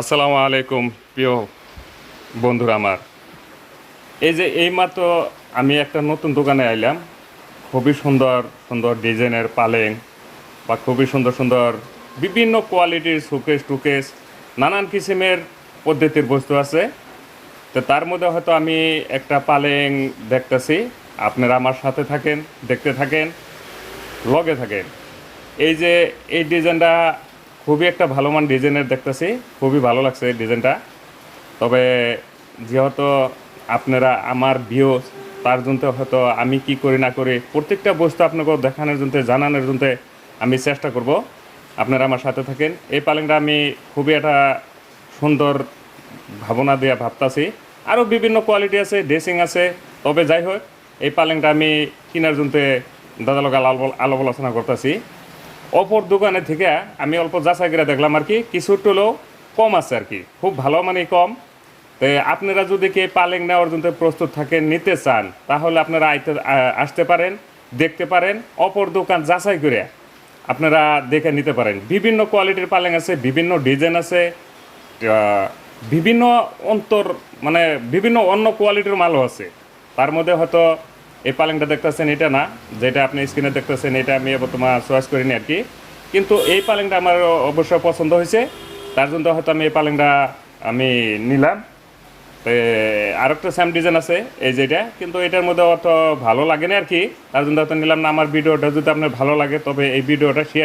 আসসালামু আলাইকুম, প্রিয় বন্ধুরা আমার। এই যে এইমাত্র আমি একটা নতুন দোকানে আইলাম, খুবই সুন্দর সুন্দর ডিজাইনের পালেং বা খুবই সুন্দর সুন্দর বিভিন্ন কোয়ালিটির সুকেশ টুকেশ নানান কিসিমের পদ্ধতির বস্তু আছে। তো তার মধ্যে হয়তো আমি একটা পালেং দেখতেছি। আপনারা আমার সাথে থাকেন, দেখতে থাকেন লগে থাকেন। এই যে এই ডিজাইনটা খুবই একটা ভালো মান ডিজাইনের দেখতেছি। খুবই ভালো লাগছে এই ডিজাইনটা। তবে যেহেতু আপনারা আমার ভিউ তার জন্য হয়তো আমি কি করি না করি, প্রত্যেকটা বস্তু আপনাকে দেখানোর জন্য, জানানোর জন্য আমি চেষ্টা করব। আপনারা আমার সাথে থাকেন। এই পালেংটা আমি খুবই একটা সুন্দর ভাবনা দিয়ে ভাবতাছি। আরও বিভিন্ন কোয়ালিটি আছে ড্রেসিং আছে। তবে যাই হোক, এই পালেংটা আমি কেনার জন্য দাদা লোক আলাপ আলাপ আলোচনা করতেছি। অপর দোকানে থেকে আমি অল্প যাচাই করে দেখলাম আর কি, কিছু টুলো কম আছে আর কি। খুব ভালো মানে কম। তো আপনারা যদি কে পালেং নেওয়ার জন্য প্রস্তুত থাকেন নিতে চান, তাহলে আপনারা আইতে আসতে পারেন, দেখতে পারেন। অপর দোকান যাচাই করে আপনারা দেখে নিতে পারেন। বিভিন্ন কোয়ালিটির পালেং আছে, বিভিন্ন ডিজাইন আছে বিভিন্ন অন্তর মানে বিভিন্ন অন্য কোয়ালিটির মালও আছে। তার মধ্যে হয়তো এই পালেংটা দেখতেছেন এটা না, যেটা আপনি স্ক্রিনে দেখতেছেন, এটা আমি বর্তমান চয়েস করিনি আর কি কিন্তু এই পালেংটা আমার অবশ্যই পছন্দ হয়েছে, তার জন্য হয়তো আমি এই পালেংটা আমি নিলাম। আর একটা স্যাম ডিজাইন আছে, এই যেটা কিন্তু এটার মধ্যে অত ভালো লাগে না আর কি তার জন্য হয়তো নিলাম না, আমার ভিডিওটা যদি আপনার ভালো লাগে, তবে এই ভিডিওটা শেয়ার